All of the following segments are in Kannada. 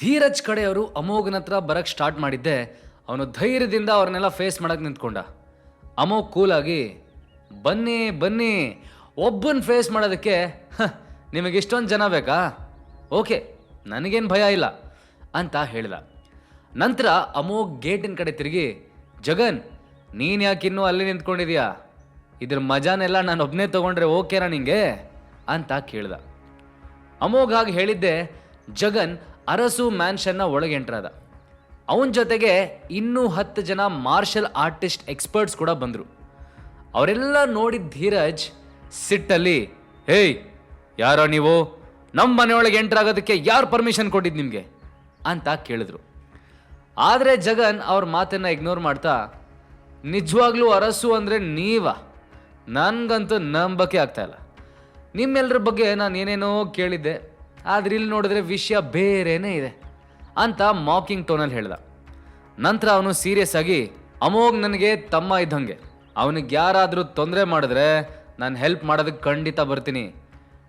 ಧೀರಜ್ ಕಡೆಯವರು ಅಮೋಘನ ಹತ್ರ ಬರಕ್ಕೆ ಸ್ಟಾರ್ಟ್ ಮಾಡಿದ್ದೆ. ಅವನು ಧೈರ್ಯದಿಂದ ಅವ್ರನ್ನೆಲ್ಲ ಫೇಸ್ ಮಾಡಕ್ಕೆ ನಿಂತ್ಕೊಂಡ. ಅಮೋಘ್ ಕೂಲಾಗಿ, ಬನ್ನಿ ಬನ್ನಿ, ಒಬ್ಬನ ಫೇಸ್ ಮಾಡೋದಕ್ಕೆ ನಿಮಗೆ ಇಷ್ಟೊಂದು ಜನ ಬೇಕಾ? ಓಕೆ, ನನಗೇನು ಭಯ ಇಲ್ಲ, ಅಂತ ಹೇಳಿದ. ನಂತರ ಅಮೋಘ್ ಗೇಟಿನ ಕಡೆ ತಿರುಗಿ, ಜಗನ್, ನೀನು ಯಾಕೆ ಇನ್ನೂ ಅಲ್ಲಿ ನಿಂತ್ಕೊಂಡಿದ್ಯಾ? ಇದ್ರ ಮಜಾನೆಲ್ಲ ನಾನು ಒಬ್ಬನೇ ತೊಗೊಂಡ್ರೆ ಓಕೆನಾ ನಿಂಗೆ? ಅಂತ ಕೇಳ್ದ. ಅಮೋಘ್ ಹಾಗೆ ಹೇಳಿದ್ದೆ, ಜಗನ್ ಅರಸು ಮ್ಯಾನ್ಷನ್ನ ಒಳಗೆ ಎಂಟ್ರಾದ ಅವನ ಜೊತೆಗೆ ಇನ್ನೂ ಹತ್ತು ಜನ ಮಾರ್ಷಲ್ ಆರ್ಟಿಸ್ಟ್ ಎಕ್ಸ್ಪರ್ಟ್ಸ್ ಕೂಡ ಬಂದರು. ಅವರೆಲ್ಲ ನೋಡಿದ ಧೀರಜ್ ಸಿಟ್ಟಲ್ಲಿ, ಹೇಯ್, ಯಾರೋ ನೀವು? ನಮ್ಮ ಮನೆಯೊಳಗೆ ಎಂಟ್ರ್ ಆಗೋದಕ್ಕೆ ಯಾರು ಪರ್ಮಿಷನ್ ಕೊಟ್ಟಿದ್ದು ನಿಮಗೆ? ಅಂತ ಕೇಳಿದ್ರು. ಆದರೆ ಜಗನ್ ಅವ್ರ ಮಾತನ್ನು ಇಗ್ನೋರ್ ಮಾಡ್ತಾ, ನಿಜವಾಗ್ಲೂ ಅರಸು ಅಂದರೆ ನೀವ? ನನಗಂತೂ ನಂಬಕ್ಕೆ ಆಗ್ತಾಯಿಲ್ಲ ನಿಮ್ಮೆಲ್ಲರ ಬಗ್ಗೆ ನಾನು ಏನೇನೋ ಕೇಳಿದ್ದೆ. ಆದ್ರೆ ಇಲ್ಲಿ ನೋಡಿದ್ರೆ ವಿಷಯ ಬೇರೆನೇ ಇದೆ ಅಂತ ಮಾಕಿಂಗ್ ಟೋನಲ್ಲಿ ಹೇಳ್ದ. ನಂತರ ಅವನು ಸೀರಿಯಸ್ ಆಗಿ, ಅಮೋಘ್ ನನಗೆ ತಮ್ಮ ಇದ್ದಂಗೆ. ಅವನಿಗೆ ಯಾರಾದರೂ ತೊಂದರೆ ಮಾಡಿದ್ರೆ ನಾನು ಹೆಲ್ಪ್ ಮಾಡೋದಕ್ಕೆ ಖಂಡಿತ ಬರ್ತೀನಿ.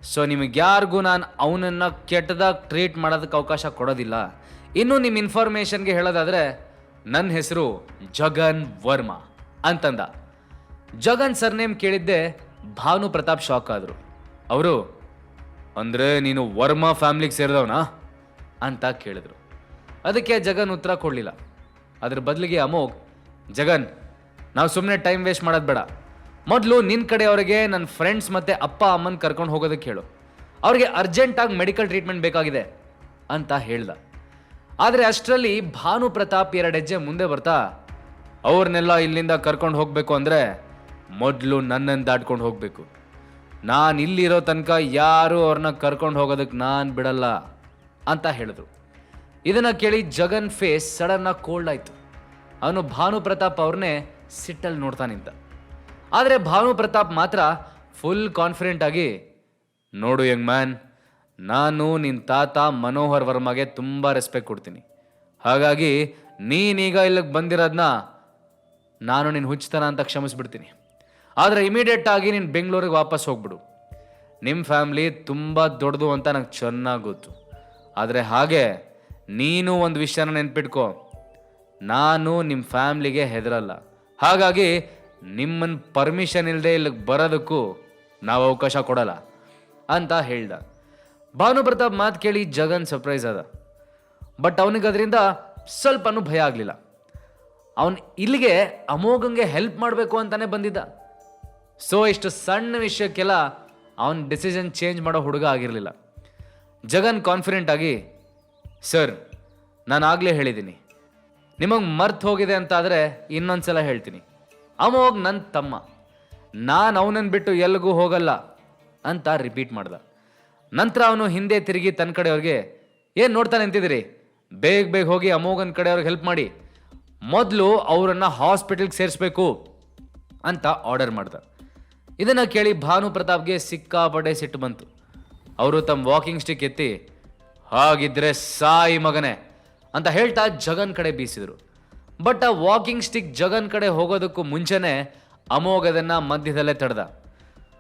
ಸೊ ನಿಮಗೆ ಯಾರಿಗೂ ನಾನು ಅವನನ್ನು ಕೆಟ್ಟದಾಗಿ ಟ್ರೀಟ್ ಮಾಡೋದಕ್ಕೆ ಅವಕಾಶ ಕೊಡೋದಿಲ್ಲ. ಇನ್ನು ನಿಮ್ಮ ಇನ್ಫಾರ್ಮೇಷನ್ಗೆ ಹೇಳೋದಾದರೆ ನನ್ನ ಹೆಸರು ಜಗನ್ ವರ್ಮಾ ಅಂತಂದ. ಜಗನ್ ಸರ್ನೇಮ್ ಕೇಳಿದ್ದೆ ಭಾನು ಪ್ರತಾಪ್ ಶಾಕ್ ಆದರು. ಅವರು ಅಂದರೆ ನೀನು ವರ್ಮಾ ಫ್ಯಾಮ್ಲಿಗೆ ಸೇರಿದವನಾ? ಅಂತ ಕೇಳಿದ್ರು. ಅದಕ್ಕೆ ಜಗನ್ ಉತ್ತರ ಕೊಡಲಿಲ್ಲ. ಅದ್ರ ಬದಲಿಗೆ ಅಮೋಘ್, ಜಗನ್, ನಾವು ಸುಮ್ಮನೆ ಟೈಮ್ ವೇಸ್ಟ್ ಮಾಡೋದು ಬೇಡ. ಮೊದಲು ನಿನ್ನ ಕಡೆಯವರಿಗೆ ನನ್ನ ಫ್ರೆಂಡ್ಸ್ ಮತ್ತು ಅಪ್ಪ, ಅಮ್ಮನ ಕರ್ಕೊಂಡು ಹೋಗೋದಕ್ಕೆ ಹೇಳು. ಅವ್ರಿಗೆ ಅರ್ಜೆಂಟಾಗಿ ಮೆಡಿಕಲ್ ಟ್ರೀಟ್ಮೆಂಟ್ ಬೇಕಾಗಿದೆ ಅಂತ ಹೇಳ್ದ. ಆದರೆ ಅಷ್ಟರಲ್ಲಿ ಭಾನು ಪ್ರತಾಪ್ ಎರಡು ಹೆಜ್ಜೆ ಮುಂದೆ ಬರ್ತಾ ಅವ್ರನ್ನೆಲ್ಲ ಇಲ್ಲಿಂದ ಕರ್ಕೊಂಡು ಹೋಗಬೇಕು ಅಂದರೆ ಮೊದಲು ನನ್ನನ್ನು ದಾಟ್ಕೊಂಡು ಹೋಗಬೇಕು. ನಾನು ಇಲ್ಲಿರೋ ತನಕ ಯಾರೂ ಅವ್ರನ್ನ ಕರ್ಕೊಂಡು ಹೋಗೋದಕ್ಕೆ ನಾನು ಬಿಡಲ್ಲ ಅಂತ ಹೇಳಿದ್ರು. ಇದನ್ನು ಕೇಳಿ ಜಗನ್ ಫೇಸ್ ಸಡನ್ನಾಗಿ ಕೋಲ್ಡ್ ಆಯಿತು. ಅವನು ಭಾನು ಪ್ರತಾಪ್ ಅವ್ರನ್ನೇ ಸಿಟ್ಟಲ್ಲಿ ನೋಡ್ತಾ ನಿಂತ. ಆದರೆ ಭಾನು ಪ್ರತಾಪ್ ಮಾತ್ರ ಫುಲ್ ಕಾನ್ಫಿಡೆಂಟ್ ಆಗಿ, ನೋಡು ಯಂಗ್ ಮ್ಯಾನ್ ನಾನು ನಿನ್ನ ತಾತ ಮನೋಹರ್ ವರ್ಮಗೆ ತುಂಬ ರೆಸ್ಪೆಕ್ಟ್ ಕೊಡ್ತೀನಿ. ಹಾಗಾಗಿ ನೀನೀಗ ಇಲ್ಲಿಗೆ ಬಂದಿರೋದನ್ನ ನಾನು ನಿನ್ನ ಹುಚ್ಚತನ ಅಂತ ಕ್ಷಮಿಸ್ಬಿಡ್ತೀನಿ. ಆದರೆ ಇಮಿಡಿಯೇಟ್ ಆಗಿ ನೀನು ಬೆಂಗಳೂರಿಗೆ ವಾಪಸ್ ಹೋಗ್ಬಿಡು. ನಿಮ್ಮ ಫ್ಯಾಮ್ಲಿ ತುಂಬ ದೊಡ್ಡದು ಅಂತ ನಂಗೆ ಚೆನ್ನಾಗಿ ಗೊತ್ತು. ಆದರೆ ಹಾಗೆ ನೀನು ಒಂದು ವಿಷಯನ ನೆನ್ಪಿಟ್ಕೊ. ನಾನು ನಿಮ್ಮ ಫ್ಯಾಮ್ಲಿಗೆ ಹೆದರಲ್ಲ. ಹಾಗಾಗಿ ನಿಮ್ಮನ್ನು ಪರ್ಮಿಷನ್ ಇಲ್ಲದೆ ಇಲ್ಲಿಗೆ ಬರೋದಕ್ಕೂ ನಾವು ಅವಕಾಶ ಕೊಡಲ್ಲ ಅಂತ ಹೇಳ್ದ. ಭಾನು ಪ್ರತಾಪ್ ಮಾತು ಕೇಳಿ ಜಗನ್ ಸರ್ಪ್ರೈಸ್ ಅದ ಬಟ್ ಅವನಿಗೆ ಅದರಿಂದ ಸ್ವಲ್ಪನೂ ಭಯ ಆಗಲಿಲ್ಲ. ಅವನು ಇಲ್ಲಿಗೆ ಅಮೋಘಂಗೆ ಹೆಲ್ಪ್ ಮಾಡಬೇಕು ಅಂತಾನೆ ಬಂದಿದ್ದ. ಸೊ ಇಷ್ಟು ಸಣ್ಣ ವಿಷಯಕ್ಕೆಲ್ಲ ಅವನ ಡಿಸಿಷನ್ ಚೇಂಜ್ ಮಾಡೋ ಹುಡುಗ ಆಗಿರಲಿಲ್ಲ. ಜಗನ್ ಕಾನ್ಫಿಡೆಂಟ್ ಆಗಿ, ಸರ್, ನಾನು ಆಗಲೇ ಹೇಳಿದ್ದೀನಿ. ನಿಮಗೆ ಮರ್ತು ಹೋಗಿದೆ ಅಂತ ಆದರೆ ಇನ್ನೊಂದ್ಸಲ ಹೇಳ್ತೀನಿ. ಅಮೋಘ್ ನನ್ನ ತಮ್ಮ. ನಾನು ಅವನನ್ನು ಬಿಟ್ಟು ಎಲ್ಲಿಗೂ ಹೋಗಲ್ಲ ಅಂತ ರಿಪೀಟ್ ಮಾಡ್ದ. ನಂತರ ಅವನು ಹಿಂದೆ ತಿರುಗಿ ತನ್ನ ಕಡೆಯವ್ರಿಗೆ, ಏನು ನೋಡ್ತಾನೆ ನಿಂತಿದ್ದೀರಿ? ಬೇಗ ಬೇಗ ಹೋಗಿ ಅಮೋಘನ್ ಕಡೆಯವ್ರಿಗೆ ಹೆಲ್ಪ್ ಮಾಡಿ. ಮೊದಲು ಅವರನ್ನು ಹಾಸ್ಪಿಟಲ್ಗೆ ಸೇರಿಸ್ಬೇಕು ಅಂತ ಆರ್ಡರ್ ಮಾಡ್ದ. ಇದನ್ನು ಕೇಳಿ ಭಾನು ಪ್ರತಾಪ್ಗೆ ಸಿಕ್ಕಾಪಟ್ಟೆ ಸಿಟ್ಟು ಬಂತು. ಅವರು ತಮ್ಮ ವಾಕಿಂಗ್ ಸ್ಟಿಕ್ ಎತ್ತಿ, ಹಾಗಿದ್ರೆ ಸಾಯಿ ಮಗನೇ ಅಂತ ಹೇಳ್ತಾ ಜಗನ್ ಕಡೆ ಬೀಸಿದ್ರು. ಬಟ್ ಆ ವಾಕಿಂಗ್ ಸ್ಟಿಕ್ ಜಗನ್ ಕಡೆ ಹೋಗೋದಕ್ಕೂ ಮುಂಚೆನೆ ಅಮೋಘದನ್ನು ಮಧ್ಯದಲ್ಲೇ ತಡೆದ.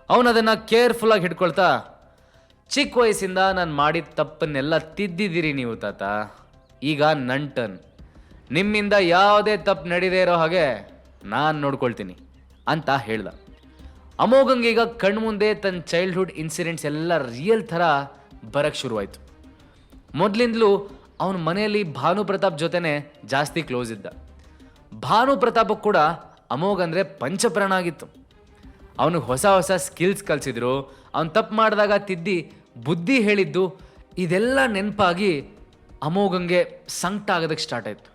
ಅವನದನ್ನು ಕೇರ್ಫುಲ್ಲಾಗಿ ಹಿಡ್ಕೊಳ್ತಾ, ಚಿಕ್ಕ ವಯಸ್ಸಿಂದ ನಾನು ಮಾಡಿದ ತಪ್ಪನ್ನೆಲ್ಲ ತಿದ್ದಿದ್ದೀರಿ ನೀವು ತಾತ. ಈಗ ನಂಟನ್ ನಿಮ್ಮಿಂದ ಯಾವುದೇ ತಪ್ಪು ನಡೀದೇ ಇರೋ ಹಾಗೆ ನಾನು ನೋಡ್ಕೊಳ್ತೀನಿ ಅಂತ ಹೇಳ್ದ. ಅಮೋಘಂಗೆ ಈಗ ಕಣ್ಮುಂದೆ ತನ್ನ ಚೈಲ್ಡ್ಹುಡ್ ಇನ್ಸಿಡೆಂಟ್ಸ್ ಎಲ್ಲ ರಿಯಲ್ ಥರ ಬರೋಕ್ಕೆ ಶುರುವಾಯಿತು. ಮೊದಲಿಂದಲೂ ಅವನ ಮನೆಯಲ್ಲಿ ಭಾನು ಪ್ರತಾಪ್ ಜೊತೆನೆ ಜಾಸ್ತಿ ಕ್ಲೋಸ್ ಇದ್ದ. ಭಾನು ಪ್ರತಾಪ್ ಕೂಡ ಅಮೋಘ್ ಅಂದರೆ ಪಂಚಪ್ರಾಣ ಆಗಿತ್ತು. ಅವನಿಗೆ ಹೊಸ ಹೊಸ ಸ್ಕಿಲ್ಸ್ ಕಲಿಸಿದ್ರು, ಅವನು ತಪ್ಪು ಮಾಡಿದಾಗ ತಿದ್ದಿ ಬುದ್ಧಿ ಹೇಳಿದ್ದು, ಇದೆಲ್ಲ ನೆನಪಾಗಿ ಅಮೋಘಂಗೆ ಸಂಕಟ ಆಗೋದಕ್ಕೆ ಸ್ಟಾರ್ಟ್ ಆಯಿತು.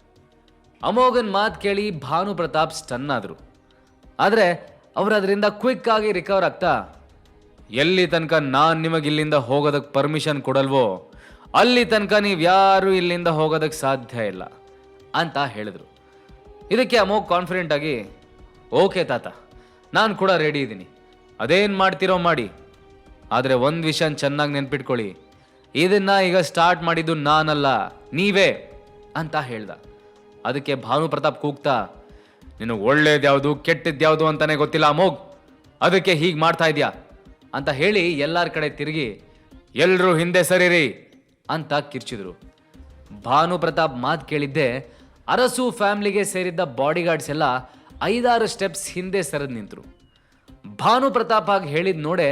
ಅಮೋಘನ್ ಮಾತು ಕೇಳಿ ಭಾನು ಪ್ರತಾಪ್ ಸ್ಟನ್ ಆದರು. ಆದರೆ ಅವರು ಅದರಿಂದ ಕ್ವಿಕ್ ಆಗಿ ರಿಕವರ್ ಆಗ್ತಾ? ಎಲ್ಲಿ ತನಕ ನಾನು ನಿಮಗೆ ಇಲ್ಲಿಂದ ಹೋಗೋದಕ್ಕೆ ಪರ್ಮಿಷನ್ ಕೊಡಲ್ವೋ, ಅಲ್ಲಿ ತನಕ ನೀವು ಯಾರು ಇಲ್ಲಿಂದ ಹೋಗೋದಕ್ಕೆ ಸಾಧ್ಯ ಇಲ್ಲ ಅಂತ ಹೇಳಿದ್ರು. ಇದಕ್ಕೆ ಅಮೋ ಕಾನ್ಫಿಡೆಂಟ್ ಆಗಿ, ಓಕೆ ತಾತ, ನಾನು ಕೂಡ ರೆಡಿ ಇದ್ದೀನಿ. ಅದೇನು ಮಾಡ್ತಿರೋ ಮಾಡಿ. ಆದರೆ ಒಂದು ವಿಷಯ ಚೆನ್ನಾಗಿ ನೆನ್ಪಿಟ್ಕೊಳ್ಳಿ. ಇದನ್ನು ಈಗ ಸ್ಟಾರ್ಟ್ ಮಾಡಿದ್ದು ನಾನಲ್ಲ, ನೀವೇ, ಅಂತ ಹೇಳ್ದ. ಅದಕ್ಕೆ ಭಾನು ಪ್ರತಾಪ್ ಕೂಗ್ತಾ ನಿನಗೆ ಒಳ್ಳೇದ್ಯಾವುದು, ಕೆಟ್ಟದ್ಯಾವುದು ಅಂತಾನೆ ಗೊತ್ತಿಲ್ಲ, ಅಮೋಘ್. ಅದಕ್ಕೆ ಹೀಗೆ ಮಾಡ್ತಾ ಇದೆಯಾ? ಅಂತ ಹೇಳಿ ಎಲ್ಲರ ಕಡೆ ತಿರುಗಿ ಎಲ್ಲರೂ ಹಿಂದೆ ಸರಿರಿ ಅಂತ ಕಿರ್ಚಿದ್ರು. ಭಾನು ಪ್ರತಾಪ್ ಮಾತು ಕೇಳಿದ್ದೆ, ಅರಸು ಫ್ಯಾಮ್ಲಿಗೆ ಸೇರಿದ್ದ ಬಾಡಿಗಾರ್ಡ್ಸ್ ಎಲ್ಲ ಐದಾರು ಸ್ಟೆಪ್ಸ್ ಹಿಂದೆ ಸರಿದು ನಿಂತರು. ಭಾನು ಪ್ರತಾಪ್ ಆಗಿ ಹೇಳಿದ ನೋಡೆ,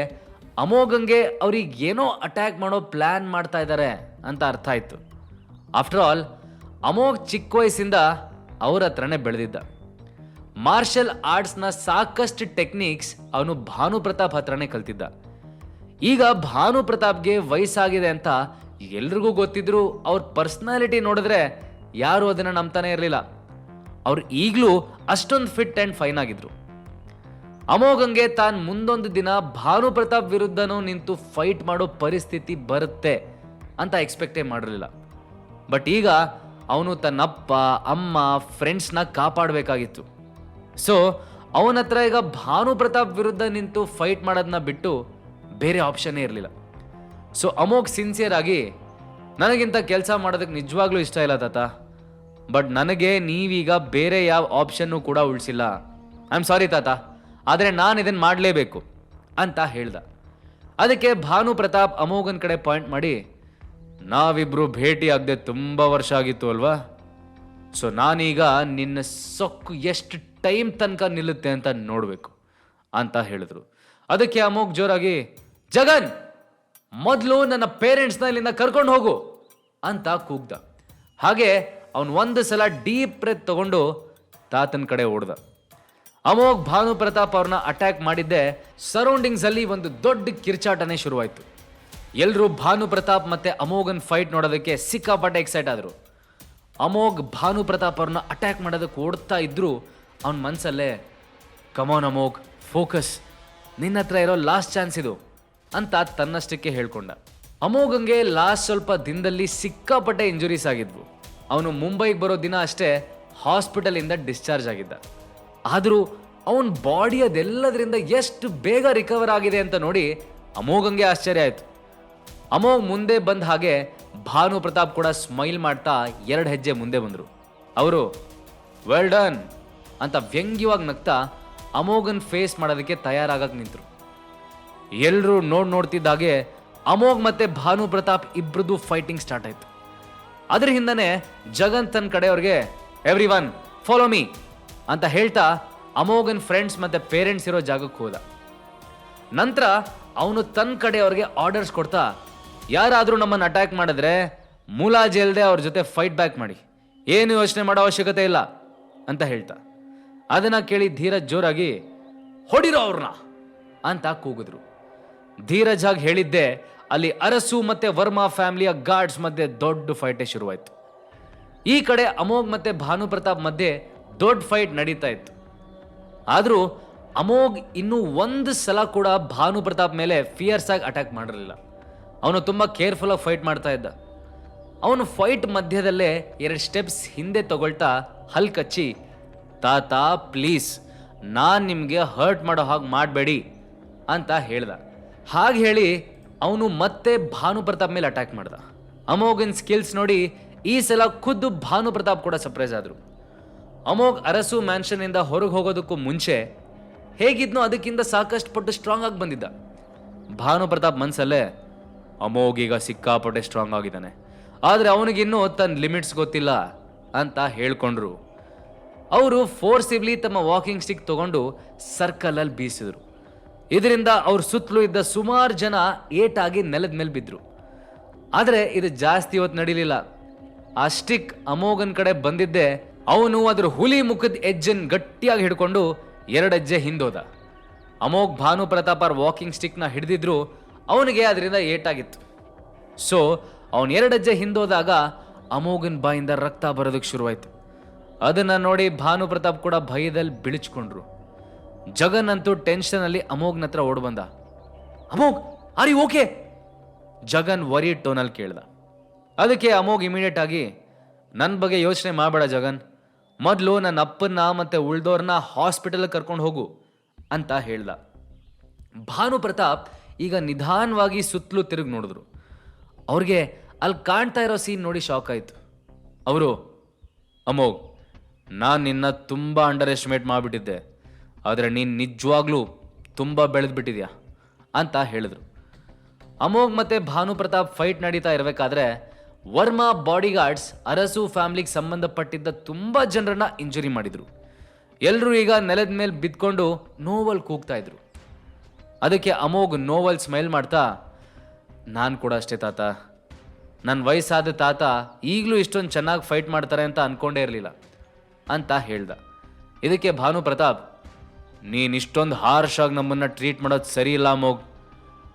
ಅಮೋಘಂಗೆ ಅವ್ರಿಗೆ ಏನೋ ಅಟ್ಯಾಕ್ ಮಾಡೋ ಪ್ಲ್ಯಾನ್ ಮಾಡ್ತಾ ಇದ್ದಾರೆ ಅಂತ ಅರ್ಥ ಆಯ್ತು. ಆಫ್ಟರ್ ಆಲ್, ಅಮೋಘ್ ಚಿಕ್ಕ ವಯಸ್ಸಿಂದ ಅವ್ರ ಹತ್ರನೇ ಬೆಳೆದಿದ್ದ. ಮಾರ್ಷಲ್ ಆರ್ಟ್ಸ್ನ ಸಾಕಷ್ಟು ಟೆಕ್ನಿಕ್ಸ್ ಅವನು ಭಾನು ಪ್ರತಾಪ್ ಹತ್ರನೇ ಕಲ್ತಿದ್ದ. ಈಗ ಭಾನು ಪ್ರತಾಪ್ಗೆ ವಯಸ್ಸಾಗಿದೆ ಅಂತ ಎಲ್ರಿಗೂ ಗೊತ್ತಿದ್ರು ಅವ್ರ ಪರ್ಸ್ನಾಲಿಟಿ ನೋಡಿದ್ರೆ ಯಾರು ಅದನ್ನ ನಂಬ್ತಾನೆ ಇರಲಿಲ್ಲ. ಅವ್ರು ಈಗಲೂ ಅಷ್ಟೊಂದು ಫಿಟ್ ಆ್ಯಂಡ್ ಫೈನ್ ಆಗಿದ್ರು. ಅಮೋಘಂಗೆ ತಾನು ಮುಂದೊಂದು ದಿನ ಭಾನು ಪ್ರತಾಪ್ ವಿರುದ್ಧನೂ ನಿಂತು ಫೈಟ್ ಮಾಡೋ ಪರಿಸ್ಥಿತಿ ಬರುತ್ತೆ ಅಂತ ಎಕ್ಸ್ಪೆಕ್ಟೇ ಮಾಡಿರಲಿಲ್ಲ. ಬಟ್ ಈಗ ಅವನು ತನ್ನಪ್ಪ, ಅಮ್ಮ, ಫ್ರೆಂಡ್ಸ್ನ ಕಾಪಾಡಬೇಕಾಗಿತ್ತು. ಸೊ ಅವನ ಹತ್ರ ಈಗ ಭಾನು ಪ್ರತಾಪ್ ವಿರುದ್ಧ ನಿಂತು ಫೈಟ್ ಮಾಡೋದನ್ನ ಬಿಟ್ಟು ಬೇರೆ ಆಪ್ಷನ್ನೇ ಇರಲಿಲ್ಲ. ಸೊ ಅಮೋಘ್ ಸಿನ್ಸಿಯರ್ ಆಗಿ, ನನಗಿಂತ ಕೆಲಸ ಮಾಡೋದಕ್ಕೆ ನಿಜವಾಗ್ಲೂ ಇಷ್ಟ ಇಲ್ಲ ತಾತ. ಬಟ್ ನನಗೆ ನೀವೀಗ ಬೇರೆ ಯಾವ ಆಪ್ಷನ್ನು ಕೂಡ ಉಳಿಸಿಲ್ಲ. ಐ ಆಮ್ ಸಾರಿ ತಾತ. ಆದರೆ ನಾನು ಇದನ್ನು ಮಾಡಲೇಬೇಕು ಅಂತ ಹೇಳ್ದ. ಅದಕ್ಕೆ ಭಾನು ಪ್ರತಾಪ್ ಅಮೋಘನ್ ಕಡೆ ಪಾಯಿಂಟ್ ಮಾಡಿ ನಾವಿಬ್ಬರು ಭೇಟಿ ಆಗದೆ ತುಂಬ ವರ್ಷ ಆಗಿತ್ತು ಅಲ್ವಾ? ಸೊ ನಾನೀಗ ನಿನ್ನ ಸೊಕ್ಕು ಎಷ್ಟು ಟೈಮ್ ತನಕ ನಿಲ್ಲುತ್ತೆ ಅಂತ ನೋಡಬೇಕು ಅಂತ ಹೇಳಿದ್ರು. ಅದಕ್ಕೆ ಅಮೋಘ್ ಜೋರಾಗಿ, ಜಗನ್, ಮೊದಲು ನನ್ನ ಪೇರೆಂಟ್ಸ್ನ ಇಲ್ಲಿಂದ ಕರ್ಕೊಂಡು ಹೋಗು ಅಂತ ಕೂಗ್ದ. ಹಾಗೆ ಅವನು ಒಂದು ಸಲ ಡೀಪ್ ಬ್ರೆತ್ ತಗೊಂಡು ತಾತನ ಕಡೆ ಓಡ್ದ. ಅಮೋಘ್ ಭಾನು ಪ್ರತಾಪ್ ಅವ್ರನ್ನ ಅಟ್ಯಾಕ್ ಮಾಡಿದ್ದೆ ಸರೌಂಡಿಂಗ್ಸಲ್ಲಿ ಒಂದು ದೊಡ್ಡ ಕಿರ್ಚಾಟನೆ ಶುರುವಾಯಿತು. ಎಲ್ಲರೂ ಭಾನು ಪ್ರತಾಪ್ ಮತ್ತೆ ಅಮೋಘನ್ ಫೈಟ್ ನೋಡೋದಕ್ಕೆ ಸಿಕ್ಕಾಪಟ್ಟೆ ಎಕ್ಸೈಟ್ ಆದರು. ಅಮೋಘ್ ಭಾನು ಪ್ರತಾಪ್ ಅವ್ರನ್ನ ಅಟ್ಯಾಕ್ ಮಾಡೋದಕ್ಕೆ ಓಡ್ತಾ ಇದ್ರು ಅವನ ಮನಸ್ಸಲ್ಲೇ ಕಮೋನ್ ಅಮೋಗ್ ಫೋಕಸ್ ನಿನ್ನ ಹತ್ರ ಇರೋ ಲಾಸ್ಟ್ ಚಾನ್ಸ್ ಇದು ಅಂತ ತನ್ನಷ್ಟಕ್ಕೆ ಹೇಳ್ಕೊಂಡ. ಅಮೋಘಂಗೆ ಲಾಸ್ಟ್ ಸ್ವಲ್ಪ ದಿನದಲ್ಲಿ ಸಿಕ್ಕಾಪಟ್ಟೆ ಇಂಜುರೀಸ್ ಆಗಿದ್ವು. ಅವನು ಮುಂಬೈಗೆ ಬರೋ ದಿನ ಅಷ್ಟೇ ಹಾಸ್ಪಿಟಲಿಂದ ಡಿಸ್ಚಾರ್ಜ್ ಆಗಿದ್ದ. ಆದರೂ ಅವನ ಬಾಡಿ ಅದೆಲ್ಲದರಿಂದ ಎಷ್ಟು ಬೇಗ ರಿಕವರ್ ಆಗಿದೆ ಅಂತ ನೋಡಿ ಅಮೋಘಂಗೆ ಆಶ್ಚರ್ಯ ಆಯಿತು. ಅಮೋಘ್ ಮುಂದೆ ಬಂದ ಹಾಗೆ ಭಾನು ಪ್ರತಾಪ್ ಕೂಡ ಸ್ಮೈಲ್ ಮಾಡ್ತಾ ಎರಡು ಹೆಜ್ಜೆ ಮುಂದೆ ಬಂದರು. ಅವರು ವೆಲ್ ಡನ್ ಅಂತ ವ್ಯಂಗ್ಯವಾಗಿ ನಗ್ತಾ ಅಮೋಘನ್ ಫೇಸ್ ಮಾಡೋದಕ್ಕೆ ತಯಾರಾಗಕ್ಕೆ ನಿಂತರು. ಎಲ್ಲರೂ ನೋಡ್ ನೋಡ್ತಿದ್ದಾಗೆ ಅಮೋಘ್ ಮತ್ತೆ ಭಾನು ಪ್ರತಾಪ್ ಇಬ್ಬರದ್ದು ಫೈಟಿಂಗ್ ಸ್ಟಾರ್ಟ್ ಆಯಿತು. ಅದ್ರ ಹಿಂದನೆ ಜಗನ್ ತನ್ನ ಕಡೆಯವ್ರಿಗೆ ಎವ್ರಿ ಒನ್ ಫಾಲೋ ಮೀ ಅಂತ ಹೇಳ್ತಾ ಅಮೋಘನ್ ಫ್ರೆಂಡ್ಸ್ ಮತ್ತೆ ಪೇರೆಂಟ್ಸ್ ಇರೋ ಜಾಗಕ್ಕೆ ಹೋದ. ನಂತರ ಅವನು ತನ್ನ ಕಡೆಯವ್ರಿಗೆ ಆರ್ಡರ್ಸ್ ಕೊಡ್ತಾ, ಯಾರಾದರೂ ನಮ್ಮನ್ನು ಅಟ್ಯಾಕ್ ಮಾಡಿದ್ರೆ ಮೂಲಾ ಇಲ್ಲದೆ ಅವ್ರ ಜೊತೆ ಫೈಟ್ ಬ್ಯಾಕ್ ಮಾಡಿ. ಏನು ಯೋಚನೆ ಮಾಡೋ ಅವಶ್ಯಕತೆ ಇಲ್ಲ ಅಂತ ಹೇಳ್ತಾ. ಅದನ್ನ ಕೇಳಿ ಧೀರಜ್ ಜೋರಾಗಿ, ಹೊಡಿರೋ ಅವ್ರನ್ನ ಅಂತ ಕೂಗಿದ್ರು. ಧೀರಜ್ ಆಗಿ ಹೇಳಿದ್ದೆ, ಅಲ್ಲಿ ಅರಸು ಮತ್ತೆ ವರ್ಮಾ ಫ್ಯಾಮಿಲಿಯ ಗಾರ್ಡ್ಸ್ ಮಧ್ಯೆ ದೊಡ್ಡ ಫೈಟೇ ಶುರುವಾಯಿತು. ಈ ಕಡೆ ಅಮೋಘ್ ಮತ್ತೆ ಭಾನು ಪ್ರತಾಪ್ ಮಧ್ಯೆ ದೊಡ್ಡ ಫೈಟ್ ನಡೀತಾ ಇತ್ತು. ಆದರೂ ಅಮೋಘ್ ಇನ್ನೂ ಒಂದು ಸಲ ಕೂಡ ಭಾನು ಪ್ರತಾಪ್ ಮೇಲೆ ಫಿಯರ್ಸ್ ಆಗಿ ಅಟ್ಯಾಕ್ ಮಾಡಿರಲಿಲ್ಲ. ಅವನು ತುಂಬ ಕೇರ್ಫುಲ್ ಆಗಿ ಫೈಟ್ ಮಾಡ್ತಾ ಇದ್ದ. ಅವನು ಫೈಟ್ ಮಧ್ಯದಲ್ಲೇ ಎರಡು ಸ್ಟೆಪ್ಸ್ ಹಿಂದೆ ತಗೊಳ್ತಾ ಹಲ್ ಕಚ್ಚಿ ತಾತ ಪ್ಲೀಸ್ ನಾನು ನಿಮಗೆ ಹರ್ಟ್ ಮಾಡೋ ಹಾಗೆ ಮಾಡಬೇಡಿ ಅಂತ ಹೇಳ್ದ. ಹಾಗೆ ಹೇಳಿ ಅವನು ಮತ್ತೆ ಭಾನು ಪ್ರತಾಪ್ ಮೇಲೆ ಅಟ್ಯಾಕ್ ಮಾಡ್ದ. ಅಮೋಘನ್ ಸ್ಕಿಲ್ಸ್ ನೋಡಿ ಈ ಸಲ ಖುದ್ದು ಭಾನು ಪ್ರತಾಪ್ ಕೂಡ ಸರ್ಪ್ರೈಸ್ ಆದರು. ಅಮೋಘ್ ಅರಸು ಮ್ಯಾನ್ಷನ್ ಇಂದ ಹೊರಗೆ ಹೋಗೋದಕ್ಕೂ ಮುಂಚೆ ಹೇಗಿದ್ನೋ ಅದಕ್ಕಿಂತ ಸಾಕಷ್ಟು ಪಟ್ಟು ಸ್ಟ್ರಾಂಗ್ ಆಗಿ ಬಂದಿದ್ದ. ಭಾನು ಪ್ರತಾಪ್ ಮನ್ಸಲ್ಲೇ, ಅಮೋಘ್ ಈಗ ಸಿಕ್ಕಾಪಟ್ಟೆ ಸ್ಟ್ರಾಂಗ್ ಆಗಿದ್ದಾನೆ. ಆದರೆ ಅವನಿಗಿನ್ನೂ ತನ್ನ ಲಿಮಿಟ್ಸ್ ಗೊತ್ತಿಲ್ಲ ಅಂತ ಹೇಳ್ಕೊಂಡ್ರು. ಅವರು ಫೋರ್ಸಿಬ್ಲಿ ತಮ್ಮ ವಾಕಿಂಗ್ ಸ್ಟಿಕ್ ತಗೊಂಡು ಸರ್ಕಲಲ್ಲಿ ಬೀಸಿದ್ರು. ಇದರಿಂದ ಅವ್ರ ಸುತ್ತಲೂ ಇದ್ದ ಸುಮಾರು ಜನ ಏಟಾಗಿ ನೆಲದ ಮೇಲೆ ಬಿದ್ದರು ಆದರೆ ಇದು ಜಾಸ್ತಿ ಹೊತ್ತು ನಡೀಲಿಲ್ಲ. ಆ ಸ್ಟಿಕ್ ಅಮೋಘನ್ ಕಡೆ ಬಂದಿದ್ದೆ ಅವನು ಅದ್ರ ಹುಲಿ ಮುಖದ ಹೆಜ್ಜೆನ್ ಗಟ್ಟಿಯಾಗಿ ಹಿಡ್ಕೊಂಡು ಎರಡು ಹೆಜ್ಜೆ ಹಿಂದೋದ. ಅಮೋಘ್ ಭಾನು ಪ್ರತಾಪರ್ ವಾಕಿಂಗ್ ಸ್ಟಿಕ್ನ ಹಿಡಿದಿದ್ರು, ಅವನಿಗೆ ಅದರಿಂದ ಏಟಾಗಿತ್ತು. ಸೊ ಅವನು ಎರಡು ಹೆಜ್ಜೆ ಹಿಂದೋದಾಗ ಅಮೋಘನ್ ಬಾಯಿಂದ ರಕ್ತ ಬರೋದಕ್ಕೆ ಶುರುವಾಯ್ತು. ಅದನ್ನ ನೋಡಿ ಭಾನು ಪ್ರತಾಪ್ ಕೂಡ ಭಯದಲ್ಲಿ ಬಿಳಿಚ್ಕೊಂಡ್ರು. ಜಗನ್ ಅಂತೂ ಟೆನ್ಷನಲ್ಲಿ ಅಮೋಘ್ನ ಹತ್ರ ಓಡ್ ಬಂದ. Amogh are you okay Jagan worry ಟೋನಲ್ಲಿ ಕೇಳ್ದ. ಅದಕ್ಕೆ ಅಮೋಘ್ ಇಮಿಡಿಯೇಟ್ ಆಗಿ ನನ್ನ ಬಗ್ಗೆ ಯೋಚನೆ ಮಾಡಬೇಡ ಜಗನ್. ಮೊದಲು ನನ್ನ ಅಪ್ಪನ್ನ ಮತ್ತೆ ಉಳ್ದೋರ್ನ ಹಾಸ್ಪಿಟಲ್ ಕರ್ಕೊಂಡು ಹೋಗು ಅಂತ ಹೇಳ್ದ. ಭಾನು ಪ್ರತಾಪ್ ಈಗ ನಿಧಾನವಾಗಿ ಸುತ್ತಲೂ ತಿರುಗಿ ನೋಡಿದ್ರು. ಅವ್ರಿಗೆ ಅಲ್ಲಿ ಕಾಣ್ತಾ ಇರೋ ಸೀನ್ ನೋಡಿ ಶಾಕ್ ಆಯಿತು. ಅವರು, ಅಮೋಘ್ ನಾನು ನಿನ್ನ ತುಂಬ ಅಂಡರ್ ಎಸ್ಟಿಮೇಟ್ ಮಾಡಿಬಿಟ್ಟಿದ್ದೆ. ಆದರೆ ನೀನು ನಿಜವಾಗ್ಲೂ ತುಂಬ ಬೆಳೆದ್ಬಿಟ್ಟಿದ್ಯಾ? ಅಂತ ಹೇಳಿದ್ರು. ಅಮೋಘ್ ಮತ್ತೆ ಭಾನು ಪ್ರತಾಪ್ ಫೈಟ್ ನಡೀತಾ ಇರಬೇಕಾದ್ರೆ ವರ್ಮಾ ಬಾಡಿಗಾರ್ಡ್ಸ್ ಅರಸು ಫ್ಯಾಮಿಲಿಗೆ ಸಂಬಂಧಪಟ್ಟಿದ್ದ ತುಂಬ ಜನರನ್ನ ಇಂಜುರಿ ಮಾಡಿದ್ರು. ಎಲ್ಲರೂ ಈಗ ನೆಲದ ಮೇಲೆ ಬಿದ್ಕೊಂಡು ನೋವಲ್ ಕೂಗ್ತಾ ಇದ್ರು. ಅದಕ್ಕೆ ಅಮೋಘ್ ನೋವಲ್ ಸ್ಮೈಲ್ ಮಾಡ್ತಾ, ನಾನು ಕೂಡ ಅಷ್ಟೇ ತಾತ. ನನ್ನ ವಯಸ್ಸಾದ ತಾತ ಈಗಲೂ ಇಷ್ಟೊಂದು ಚೆನ್ನಾಗಿ ಫೈಟ್ ಮಾಡ್ತಾರೆ ಅಂತ ಅಂದ್ಕೊಂಡೇ ಇರಲಿಲ್ಲ. ಅಂತ ಹೇಳ್ದ. ಇದಕ್ಕೆ ಭಾನು ಪ್ರತಾಪ್ ನೀನು ಇಷ್ಟೊಂದು ಹಾರ್ಶ್ ಆಗಿ ನಮ್ಮನ್ನು ಟ್ರೀಟ್ ಮಾಡೋದು ಸರಿ ಇಲ್ಲ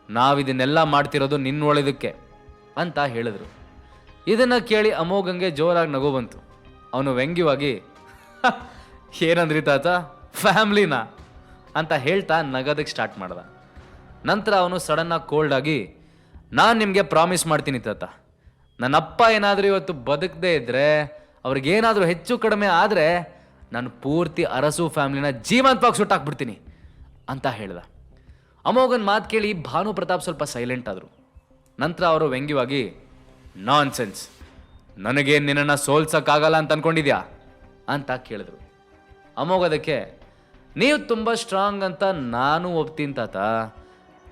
ನಾವಿದನ್ನೆಲ್ಲ ಮಾಡ್ತಿರೋದು ನಿನ್ನ ಅಂತ ಹೇಳಿದ್ರು. ಇದನ್ನು ಕೇಳಿ ಅಮೋಘಂಗೆ ಜೋರಾಗಿ ನಗು ಬಂತು. ಅವನು ವ್ಯಂಗ್ಯವಾಗಿ "ಹ, ಏನಂದ್ರಿ ತಾತ? ಫ್ಯಾಮ್ಲಿನಾ? ಅಂತ ಹೇಳ್ತಾ ನಗೋದಕ್ಕೆ ಸ್ಟಾರ್ಟ್ ಮಾಡ್ದ. ನಂತರ ಅವನು ಸಡನ್ನಾಗಿ ಕೋಲ್ಡ್ ಆಗಿ ನಾನು ನಿಮಗೆ ಪ್ರಾಮಿಸ್ ಮಾಡ್ತೀನಿ ತಾತ. ನನ್ನ ಅಪ್ಪ ಏನಾದರೂ ಇವತ್ತು ಬದುಕದೇ ಇದ್ದರೆ ಅವ್ರಿಗೇನಾದರೂ ಹೆಚ್ಚು ಕಡಿಮೆ ಆದರೆ ನಾನು ಪೂರ್ತಿ ಅರಸು ಫ್ಯಾಮಿಲಿನ ಜೀವಂತವಾಗಿ ಸುಟ್ಟಾಕ್ಬಿಡ್ತೀನಿ ಅಂತ ಹೇಳ್ದ. ಅಮೋಘನ್ ಮಾತು ಕೇಳಿ ಭಾನು ಪ್ರತಾಪ್ ಸ್ವಲ್ಪ ಸೈಲೆಂಟ್ ಆದರು. ನಂತರ ಅವರು ವ್ಯಂಗ್ಯವಾಗಿ ನಾನ್ ಸೆನ್ಸ್ ನನಗೆ ನಿನ್ನನ್ನು ಸೋಲ್ಸೋಕ್ಕಾಗಲ್ಲ ಅಂತ ಅಂದ್ಕೊಂಡಿದ್ಯಾ ಅಂತ ಕೇಳಿದ್ರು. ಅಮೋಘ ಅದಕ್ಕೆ ನೀವು ತುಂಬ ಸ್ಟ್ರಾಂಗ್ ಅಂತ ನಾನು ಒಪ್ತೀನಿ ತಾತ.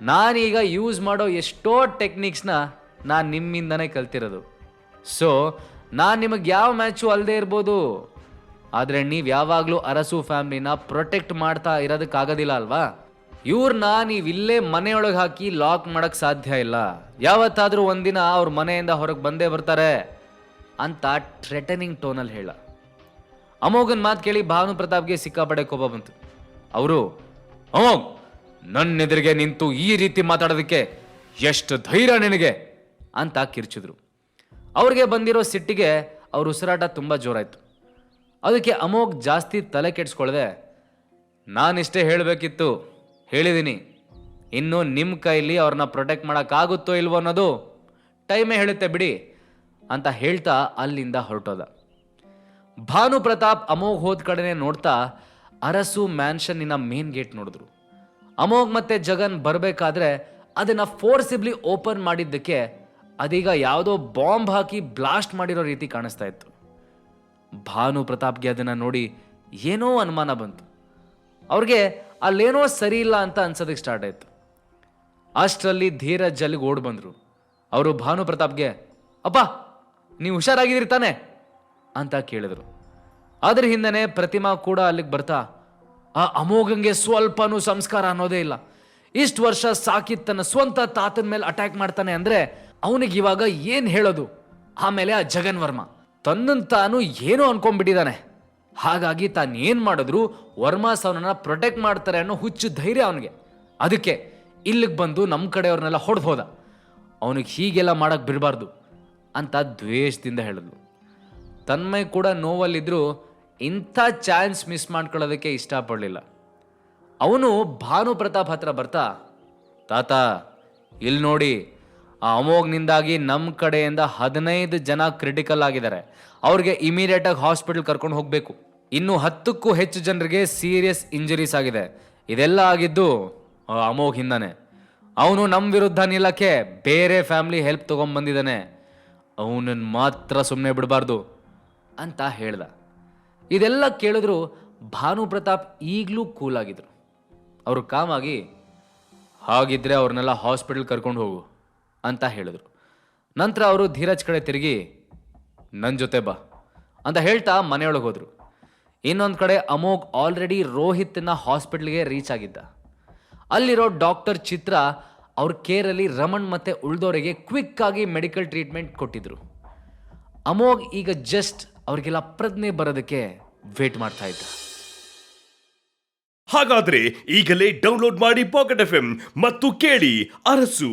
ನಾನೀಗ ಯೂಸ್ ಮಾಡೋ ಎಷ್ಟೋ ಟೆಕ್ನಿಕ್ಸ್ನ ನಾನು ನಿಮ್ಮಿಂದನೇ ಕಲ್ತಿರೋದು. ಸೊ ನಾನು ನಿಮಗೆ ಯಾವ ಮ್ಯಾಚು ಅಲ್ಲದೆ ಇರ್ಬೋದು. ಆದರೆ ನೀವು ಯಾವಾಗಲೂ ಅರಸು ಫ್ಯಾಮ್ಲಿನ ಪ್ರೊಟೆಕ್ಟ್ ಮಾಡ್ತಾ ಇರೋದಕ್ಕಾಗೋದಿಲ್ಲ ಅಲ್ವಾ? ಇವ್ರನ್ನ ನೀವು ಇಲ್ಲೇ ಮನೆಯೊಳಗೆ ಹಾಕಿ ಲಾಕ್ ಮಾಡೋಕ್ಕೆ ಸಾಧ್ಯ ಇಲ್ಲ. ಯಾವತ್ತಾದರೂ ಒಂದಿನ ಅವ್ರ ಮನೆಯಿಂದ ಹೊರಗೆ ಬಂದೇ ಬರ್ತಾರೆ ಅಂತ ಥ್ರೆಟನಿಂಗ್ ಟೋನಲ್ಲಿ ಹೇಳ. ಅಮೋಘನ್ ಮಾತು ಕೇಳಿ ಭಾನು ಪ್ರತಾಪ್ಗೆ ಸಿಕ್ಕಾಪಡೆ ಕೋಪ ಬಂತು. ಅವರು, ಅಮೋಘ್ ನನ್ನ ಎದುರಿಗೆ ನಿಂತು ಈ ರೀತಿ ಮಾತಾಡೋದಕ್ಕೆ ಎಷ್ಟು ಧೈರ್ಯ ನಿನಗೆ? ಅಂತ ಕಿರ್ಚಿದ್ರು. ಅವ್ರಿಗೆ ಬಂದಿರೋ ಸಿಟ್ಟಿಗೆ ಅವ್ರ ಉಸಿರಾಟ ತುಂಬ ಜೋರಾಯಿತು. ಅದಕ್ಕೆ ಅಮೋಘ್ ಜಾಸ್ತಿ ತಲೆ ಕೆಡಿಸ್ಕೊಳ್ದೆ, ನಾನಿಷ್ಟೇ ಹೇಳಬೇಕಿತ್ತು ಹೇಳಿದ್ದೀನಿ ಇನ್ನು ನಿಮ್ಮ ಕೈಲಿ ಅವ್ರನ್ನ ಪ್ರೊಟೆಕ್ಟ್ ಮಾಡೋಕ್ಕಾಗುತ್ತೋ ಇಲ್ವೋ ಅನ್ನೋದು ಟೈಮೇ ಹೇಳುತ್ತೆ ಬಿಡಿ, ಅಂತ ಹೇಳ್ತಾ ಅಲ್ಲಿಂದ ಹೊರಟೋದ. ಭಾನು ಪ್ರತಾಪ್ ಅಮೋಘ್ ಹೋದ ಕಡೆನೆ ನೋಡ್ತಾ ಅರಸು ಮ್ಯಾನ್ಷನ್ನಿನ ಮೇನ್ ಗೇಟ್ ನೋಡಿದ್ರು. ಅಮೋಘ್ ಮತ್ತೆ ಜಗನ್ ಬರಬೇಕಾದ್ರೆ ಅದನ್ನು ಫೋರ್ಸಿಬ್ಲಿ ಓಪನ್ ಮಾಡಿದ್ದಕ್ಕೆ ಅದೀಗ ಯಾವುದೋ ಬಾಂಬ್ ಹಾಕಿ ಬ್ಲಾಸ್ಟ್ ಮಾಡಿರೋ ರೀತಿ ಕಾಣಿಸ್ತಾ ಇತ್ತು. ಭಾನು ಪ್ರತಾಪ್ಗೆ ಅದನ್ನು ನೋಡಿ ಏನೋ ಅನುಮಾನ ಬಂತು. ಅವ್ರಿಗೆ ಅಲ್ಲೇನೋ ಸರಿ ಇಲ್ಲ ಅಂತ ಅನ್ಸೋದಕ್ಕೆ ಸ್ಟಾರ್ಟ್ ಆಯಿತು. ಅಷ್ಟರಲ್ಲಿ ಧೀರಜ್ ಅಲ್ಲಿಗೆ ಓಡ್ ಬಂದರು. ಅವರು ಭಾನು ಪ್ರತಾಪ್ಗೆ ಅಪ್ಪ ನೀವು ಹುಷಾರಾಗಿದ್ದೀರಿ ತಾನೆ? ಅಂತ ಕೇಳಿದರು. ಅದ್ರ ಹಿಂದೆ ಪ್ರತಿಮಾ ಕೂಡ ಅಲ್ಲಿಗೆ ಬರ್ತಾ, ಆ ಅಮೋಘಂಗೆ ಸ್ವಲ್ಪನೂ ಸಂಸ್ಕಾರ ಅನ್ನೋದೇ ಇಲ್ಲ. ಇಷ್ಟು ವರ್ಷ ಸಾಕಿದ್ ತನ್ನ ಸ್ವಂತ ತಾತನ ಮೇಲೆ ಅಟ್ಯಾಕ್ ಮಾಡ್ತಾನೆ ಅಂದ್ರೆ ಅವನಿಗೆ ಇವಾಗ ಏನು ಹೇಳೋದು? ಆಮೇಲೆ ಆ ಜಗನ್ ವರ್ಮ ತನ್ನನ್ನು ತಾನು ಏನೋ ಅನ್ಕೊಂಡ್ಬಿಟ್ಟಿದ್ದಾನೆ ಹಾಗಾಗಿ ತಾನು ಏನು ಮಾಡಿದ್ರು ವರ್ಮಾಸ್ ಅವನನ್ನ ಪ್ರೊಟೆಕ್ಟ್ ಮಾಡ್ತಾರೆ ಅನ್ನೋ ಹುಚ್ಚು ಧೈರ್ಯ ಅವನಿಗೆ. ಅದಕ್ಕೆ ಇಲ್ಲಿಗೆ ಬಂದು ನಮ್ಮ ಕಡೆಯವ್ರನ್ನೆಲ್ಲ ಹೊಡೆದು ಹೋದ. ಅವನಿಗೆ ಹೀಗೆಲ್ಲ ಮಾಡೋಕ್ಕೆ ಬಿಡಬಾರ್ದು ಅಂತ ದ್ವೇಷದಿಂದ ಹೇಳಿದ್ಲು. ತನ್ಮಯ್ ಕೂಡ ನೋವಲ್ಲಿದ್ದರೂ ಇಂಥ ಚಾನ್ಸ್ ಮಿಸ್ ಮಾಡ್ಕೊಳ್ಳೋದಕ್ಕೆ ಇಷ್ಟಪಡಲಿಲ್ಲ. ಅವನು ಭಾನು ಪ್ರತಾಪ್ ಹತ್ರ ಬರ್ತಾ, ತಾತ ಇಲ್ಲಿ ನೋಡಿ ಆ ಅಮೋಘ್ನಿಂದಾಗಿ ನಮ್ಮ ಕಡೆಯಿಂದ ಹದಿನೈದು ಜನ ಕ್ರಿಟಿಕಲ್ ಆಗಿದ್ದಾರೆ. ಅವ್ರಿಗೆ ಇಮಿಡಿಯೇಟಾಗಿ ಹಾಸ್ಪಿಟಲ್ ಕರ್ಕೊಂಡು ಹೋಗಬೇಕು. ಇನ್ನು ಹತ್ತಕ್ಕೂ ಹೆಚ್ಚು ಜನರಿಗೆ ಸೀರಿಯಸ್ ಇಂಜುರೀಸ್ ಆಗಿದೆ. ಇದೆಲ್ಲ ಆಗಿದ್ದು ಅಮೋಘ್ ಹಿಂದಾನೆ ಅವನು ನಮ್ಮ ವಿರುದ್ಧ ನಿಲ್ಲಕ್ಕೆ ಬೇರೆ ಫ್ಯಾಮ್ಲಿ ಹೆಲ್ಪ್ ತೊಗೊಂಬಂದಿದ್ದಾನೆ ಅವನನ್ನು ಮಾತ್ರ ಸುಮ್ಮನೆ ಬಿಡಬಾರ್ದು ಅಂತ ಹೇಳ್ದ. ಇದೆಲ್ಲ ಕೇಳಿದ್ರು ಭಾನು ಪ್ರತಾಪ್ ಈಗಲೂ ಕೂಲ್ ಆಗಿದ್ರು. ಅವರು ಕಾಮಾಗಿ, ಹಾಗಿದ್ರೆ ಅವ್ರನ್ನೆಲ್ಲ ಹಾಸ್ಪಿಟಲ್ ಕರ್ಕೊಂಡು ಹೋಗು. ಅಂತ ಹೇಳಿದ್ರು. ನಂತರ ಅವರು ಧೀರಜ್ ಕಡೆ ತಿರುಗಿ ನನ್ನ ಜೊತೆ ಬಾ ಅಂತ ಹೇಳ್ತಾ ಮನೆಯೊಳಗೆ ಹೋದರು. ಇನ್ನೊಂದು ಕಡೆ ಅಮೋಘ್ ಆಲ್ರೆಡಿ ರೋಹಿತ್ನ ಹಾಸ್ಪಿಟ್ಲಿಗೆ ರೀಚ್ ಆಗಿದ್ದ. ಅಲ್ಲಿರೋ ಡಾಕ್ಟರ್ ಚಿತ್ರ ಅವ್ರ ಕೇರಲ್ಲಿ ರಮಣ್ ಮತ್ತು ಉಳ್ದೋರಿಗೆ ಕ್ವಿಕ್ ಆಗಿ ಮೆಡಿಕಲ್ ಟ್ರೀಟ್ಮೆಂಟ್ ಕೊಟ್ಟಿದ್ರು. ಅಮೋಘ್ ಈಗ ಜಸ್ಟ್ ಅವ್ರಿಗೆಲ್ಲ ಪ್ರಜ್ಞೆ ಬರೋದಕ್ಕೆ ವೇಟ್ ಮಾಡ್ತಾ ಇದ್ದ. ಹಾಗಾದ್ರೆ ಈಗಲೇ ಡೌನ್ಲೋಡ್ ಮಾಡಿ ಪಾಕೆಟ್ ಎಫ್ ಮತ್ತು ಕೇಳಿ ಅರಸು.